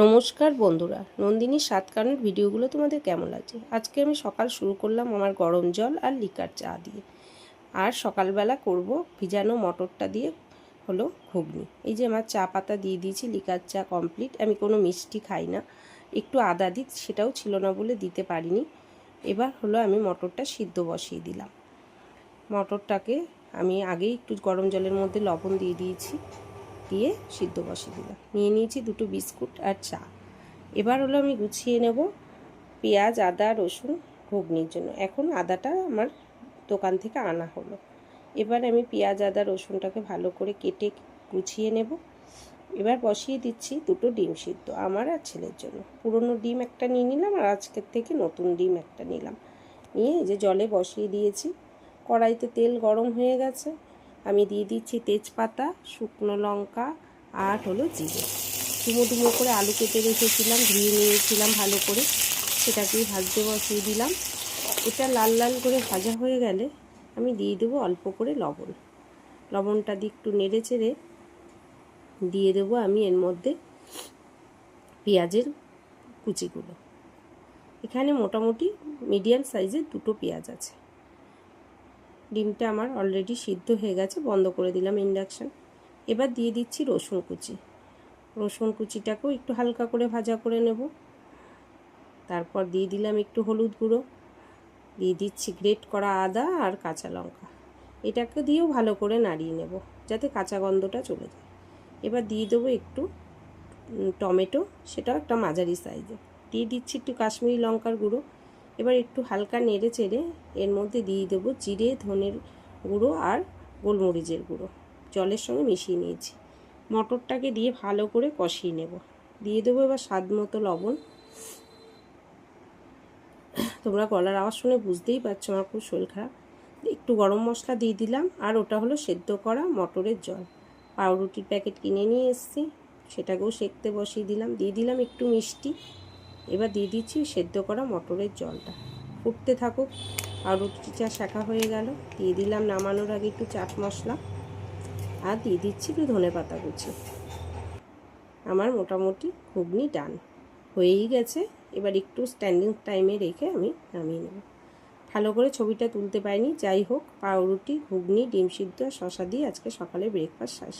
নমস্কার বন্ধুরা নন্দিনীর সাত কারণের ভিডিওগুলো তোমাদের কেমন লাগছে? আজকে আমি সকাল শুরু করলাম আমার গরম জল আর লিকার চা দিয়ে। আর সকালবেলা করব ভিজানো মটরটা দিয়ে হলো ঘুগনি। এই যে আমার চা পাতা দিয়ে দিয়েছি, লিকার চা কমপ্লিট আমি কোনো মিষ্টি খাই না। একটু আদা দিই সেটাও ছিল না বলে দিতে পারিনি। এবার হলো আমি মটরটা সিদ্ধ বসিয়ে দিলাম। মটরটাকে আমি আগেই একটু গরম জলের মধ্যে লবণ দিয়ে দিয়েছি। দিয়ে সিদ্ধ বসিয়ে দিলাম। নিয়ে নিয়েছি দুটো বিস্কুট আর চা। এবার হলো আমি গুছিয়ে নেব পেঁয়াজ, আদা, রসুন ঘুগনির জন্য। এখন আদাটা আমার দোকান থেকে আনা হলো। এবার আমি পেঁয়াজ, আদা, রসুনটাকে ভালো করে কেটে গুছিয়ে নেব। এবার বসিয়ে দিচ্ছি দুটো ডিম সিদ্ধ আমার আর ছেলের জন্য। পুরনো ডিম একটা নিয়ে নিলাম আর আজকের থেকে নতুন ডিম একটা নিলাম। নিয়ে যে জলে বসিয়ে দিয়েছি। কড়াইতে তেল গরম হয়ে গেছে। আমি দিয়ে দিচ্ছি তেজপাতা, শুকনো লঙ্কা আর হলো জিরে। ডুমো ডুমো করে আলু কেটে রেখেছিলাম, ধুয়ে নিয়েছিলাম ভালো করে। সেটাকেই ভাজতে বসিয়ে দিলাম। এটা লাল লাল করে ভাজা হয়ে গেলে আমি দিয়ে দেবো অল্প করে লবণ। লবণটা দিয়ে একটু নেড়ে চেড়ে দিয়ে দেবো আমি এর মধ্যে পেঁয়াজের কুচিগুলো। এখানে মোটামুটি মিডিয়াম সাইজের দুটো পেঁয়াজ আছে। ডিমটা আমার অলরেডি সিদ্ধ হয়ে গেছে, বন্ধ করে দিলাম ইন্ডাকশান এবার দিয়ে দিচ্ছি রসুন কুচি। রসুন কুচিটাকেও একটু হালকা করে ভাজা করে নেব। তারপর দিয়ে দিলাম একটু হলুদ গুঁড়ো। দিয়ে দিচ্ছি গ্রেট করা আদা আর কাঁচা লঙ্কা। এটাকে দিয়েও ভালো করে নাড়িয়ে নেব, যাতে কাঁচা গন্ধটা চলে যায়। এবার দিয়ে দেবো একটু টমেটো, সেটাও একটা মাঝারি সাইজে দিয়ে দিচ্ছি একটু কাশ্মীরি লঙ্কার গুঁড়ো। এবার একটু হালকা নেড়ে চেড়ে এর মধ্যে দিয়ে দেবো জিরে, ধনের গুঁড়ো আর গোলমরিচের গুঁড়ো। জলের সঙ্গে মিশিয়ে নিয়েছি। মটরটাকে দিয়ে ভালো করে কষিয়ে নেব। দিয়ে দেবো এবার স্বাদ মতো লবণ। তোমরা গলার আওয়াজ শুনে বুঝতেই পারছ আমার খুব শরীর খারাপ। একটু গরম মশলা দিয়ে দিলাম আর ওটা হলো সেদ্ধ করা মটরের জল। পাউরুটির প্যাকেট কিনে নিয়ে এসেছি। সেটাকেও সেঁকতে বসিয়ে দিলাম। দিয়ে দিলাম একটু মিষ্টি। এবার দিয়ে দিচ্ছি সেদ্ধ করা মটরের জলটা। ফুটতে থাকুক, আর রুটি চা শাখা হয়ে গেল। দিয়ে দিলাম নামানোর আগে একটু চাট মশলা। আর দিয়ে দিচ্ছি একটু ধনে পাতা কুচি। আমার মোটামুটি ঘুগনি ডান। হয়েই গেছে। এবার একটু স্ট্যান্ডিং টাইমে রেখে আমি নামিয়ে নেব। ভালো করে ছবিটা তুলতে পারিনি। যাই হোক, পাউরুটি, ঘুগনি, ডিম সিদ্ধ আর শশা দিয়ে আজকে সকালে ব্রেকফাস্ট শেষ